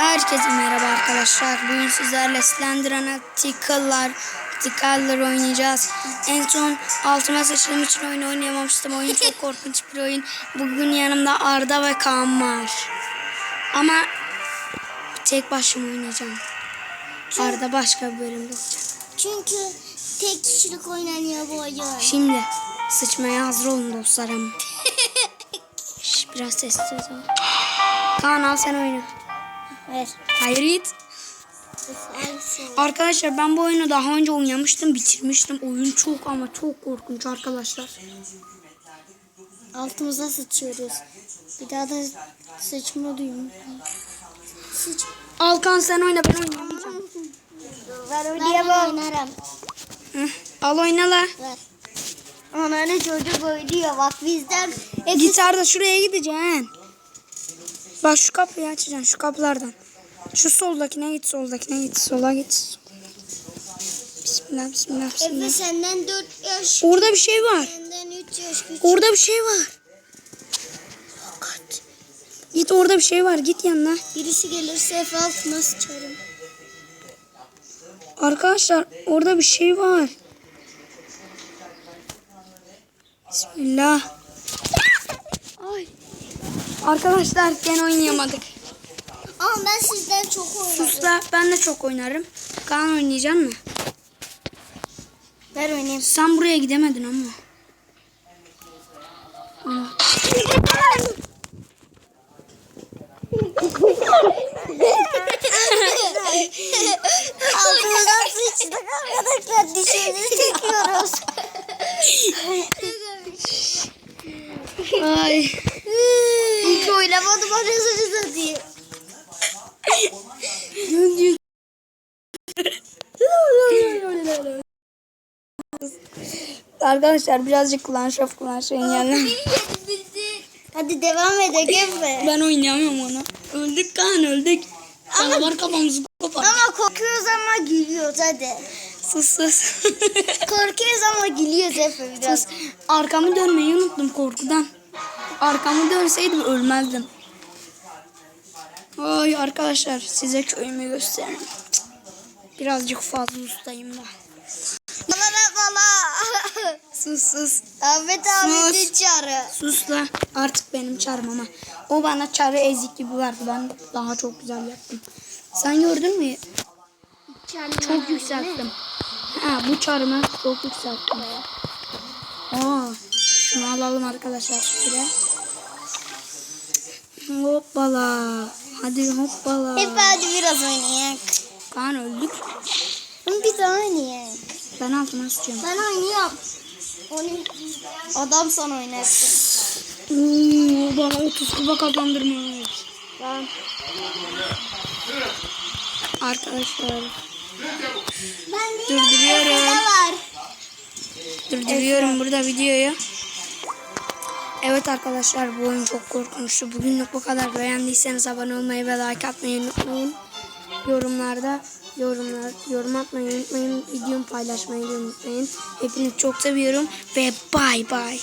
Herkese merhaba arkadaşlar. Bugün sizlerle Slenderman Tickle'lar, Tickle'lar oynayacağız. En son altıma sıçrım için oyun oynayamamıştım. Oyun çok korkunç bir oyun. Bugün yanımda Arda ve Kaan var. Ama tek başıma oynayacağım. Arda başka bir bölümde olacak. Çünkü tek kişilik oynanıyor bu oyun. Şimdi sıçmaya hazır olun dostlarım. Şş, biraz sessiz ol. Kaan al sen oyna. Hayır git. Arkadaşlar ben bu oyunu daha önce oynamıştım, bitirmiştim. Oyun çok ama çok korkunç arkadaşlar. Altımıza sıçıyoruz. Bir daha da sıçma duyuyorum. Sıç. Alkan sen oyna ben oynamayacağım. Ver oynayamam. Ben oynarım. Hı, Al oyna la. Ver. Ananı çocuk oynuyor bak bizden. Hep Git Arda şuraya gideceksin. Bak şu kapıyı açacaksın şu kapılardan. Şu soldakine git soldakine git sola git. Bismillah bismillah Efe bismillah. senden 4 yaş. Orada bir şey var. Senden 3 yaş küçük. Orada bir şey var. Fakat. Git orada bir şey var git yanına. Birisi gelirse Efe altına sıçarım. Arkadaşlar orada bir şey var. Bismillah. Ay. Arkadaşlar gene oynayamadık. Ama ben sizden çok oynadım. Sus da ben de çok oynarım. Kaan oynayacak mı? Ver oynayayım. Sen buraya gidemedin ama. Aa, Altımızdan sıçtık arkadaşlar. Dişimizi çekiyoruz. Ay. Hiç oynamadım anasını satayım. Arkadaşlar birazcık Clash of Clans oynayalım. Hadi devam edelim mi? Ben oynayamıyorum onu. Öldük Kaan öldük. Canavar kafamızı kopar. Ama korkuyoruz ama gülüyoruz hadi. Sus sus. Korkuyoruz ama gülüyoruz hep biraz. sus. Arkamı dönmeyi unuttum korkudan. Arkamı dönseydim ölmezdim. Ay arkadaşlar size köyümü göstereyim. Cık. Birazcık fazla ustayım da. Bala bala. Sus sus. Ahmet Ahmet'in Sus. çağrı. Sus la. Artık benim çarım ama. O bana çarı ezik gibi verdi. Ben daha çok güzel yaptım. Sen gördün mü? Çok yükselttim. Ha bu çarımı çok yükselttim. Aa, şunu alalım arkadaşlar şöyle. Hoppala. Hadi hoppala. Hep hadi biraz oynayalım. Kaan öldük. Bir daha oynayalım. Ben altıma sıçıyorum. Ben oynuyorum. Onu adam sana oynarsın. Oo, bana 30 kupa kazandırmış. Ben Arkadaşlar Ben Durduruyorum. durduruyorum burada videoyu. Evet arkadaşlar bu oyun çok korkunçtu. Bugünlük bu kadar. Beğendiyseniz abone olmayı ve like atmayı unutmayın. Yorumlarda yorumlar yorum atmayı unutmayın. Videomu paylaşmayı unutmayın. Hepinizi çok seviyorum ve bay bay.